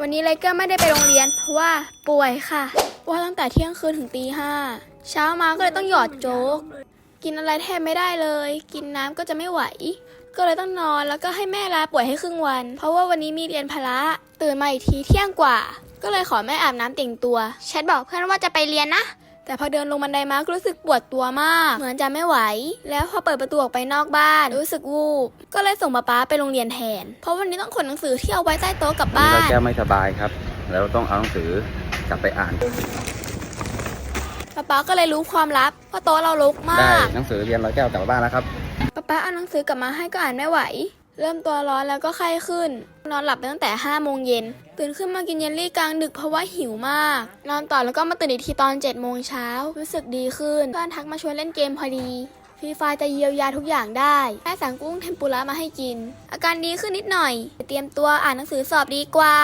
วันนี้ไลเกอร์ไม่ได้ไปโรงเรียน เพราะว่าป่วยค่ะว่าตั้งแต่เที่ยงคืนถึงตีห้าเช้ามาก็เลยต้องหยอดโจ๊ก กินอะไรแทบไม่ได้เลย กินน้ำก็จะไม่ไหว ก็เลยต้องนอนแล้วก็ให้แม่ลาป่วยให้ครึ่งวัน เพราะว่าวันนี้มีเรียนพละตื่นมาอีกทีเที่ยงกว่า ก็เลยขอแม่อาบน้ำแต่งตัวแชทบอกเพื่อนว่าจะไปเรียนนะ แต่พอเดินลงบันไดมาก็รู้สึกปวดตัวมาก เหมือนจะไม่ไหว แล้วพอเปิดประตูออกไปนอกบ้าน รู้สึกวูบ ก็เลยส่งป๊าป๊าไปโรงเรียนแทน เพราะวันนี้ต้องขนหนังสือที่เอาไว้ใต้โต๊ะกลับวันนี้บ้าเราน แก้วไม่สบายครับ แล้วต้องเอาหนังสือกลับไปอ่าน ป๊าป๊าก็เลยรู้ความลับว่าโต๊ะเรารกมาได้ก หนังสือเรียนร้อยแก้วกลับบ้านแล้วครับ ป๊าป๊าเอาหนังสือกลับมาให้ก็อ่านไม่ไหว เริ่มตัวร้อนแล้วก็ไข้ขึ้น นอนหลับตั้งแต่5้าโมงเย็น ตื่นขึ้นมากินเยลลี่กลางดึกเพราะว่าหิวมาก นอนต่อแล้วก็มาตื่นอีกทีตอน7จ็ดโมงเช้ารู้สึกดีขึ้นเพื่อนทักมาชวนเล่นเกมพอดีฟรีไฟายจะเยียวยาทุกอย่างได้แม่สั่งกุ้งเทมปุระมาให้กิน อาการดีขึ้นนิดหน่อย เตรียมตัวอ่านหนังสือสอบดีกว่า